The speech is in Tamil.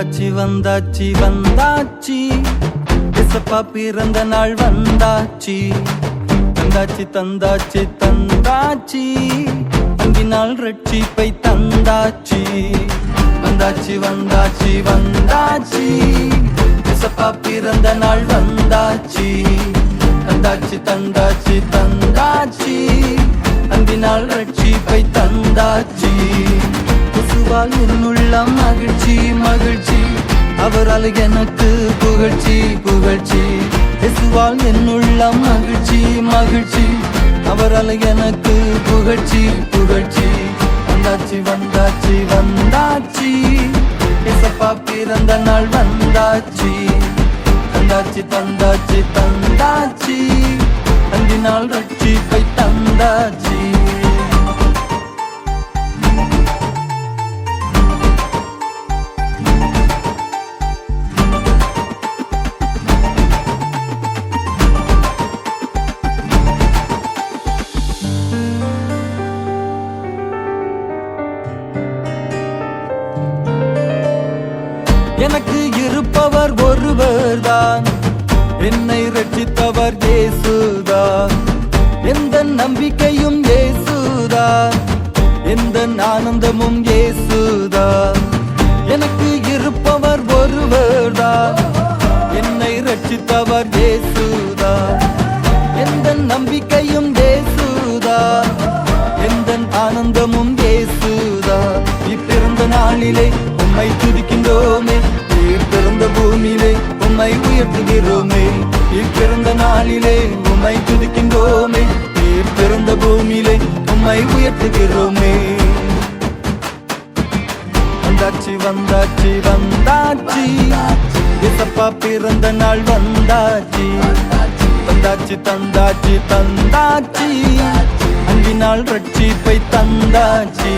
வந்தாச்சு வந்தாச்சு வந்தாச்சு. எசப்பா பிறந்த நாள் வந்தாச்சு. தந்தாச்சு தந்தாச்சு தந்தாச்சு. அங்கினால் ரட்சிப்பை தந்தாச்சு. வந்தாச்சு வந்தாச்சு வந்தாச்சு. எசப்பா பிறந்த நாள் வந்தாச்சு. தந்தாச்சு தந்தாச்சு தந்தாச்சு. அங்கினால் ரட்சிப்பை தந்தாச்சு. அன்பால் என்னுள்ளம் மகிழ்ச்சி மகிழ்ச்சி. அவரால் எனக்கு புகழ்ச்சி புகழ்ச்சி. இயேசுவால் என்னுள்ளம் மகிழ்ச்சி மகிழ்ச்சி. அவரால் எனக்கு புகழ்ச்சி புகழ்ச்சி. வந்தாச்சு வந்தாச்சு வந்தாச்சு. இசப்பா பிறந்த நாள் வந்தாச்சு. தந்தாச்சு தந்தாச்சு தந்தாச்சு. அந்தினால் ரட்சிப்பை தந்தாச்சு. எனக்கு இருப்பவர் ஒருவர் தான் என்னை ரட்சித்தவர் இயேசுதான். எந்த நம்பிக்கையும் இயேசுதான். எந்த ஆனந்தமும் இயேசுதான். எனக்கு இருப்பவர் ஒருவர் தான் என்னை ரட்சித்தவர் இயேசுதான். எந்த நம்பிக்கையும் இயேசுதான். எந்த ஆனந்தமும் இயேசுதான். இப்பிறந்த நாளிலே உம்மை துதிக்கின்றோம். உம்மை இப்பிறந்த நாளிலே உம்மை துதிக்கின்றோமே. நீர் பிறந்த பூமியிலே உம்மை உயர்த்துகிறோமே. வந்தாச்சு வந்தாச்சு வந்தாச்சு. இசப்பா பிறந்த நாள் வந்தாச்சு. தந்தாச்சு தந்தாச்சு தந்தாச்சு. அஞ்சினால் ரட்சிப்பை தந்தாச்சு.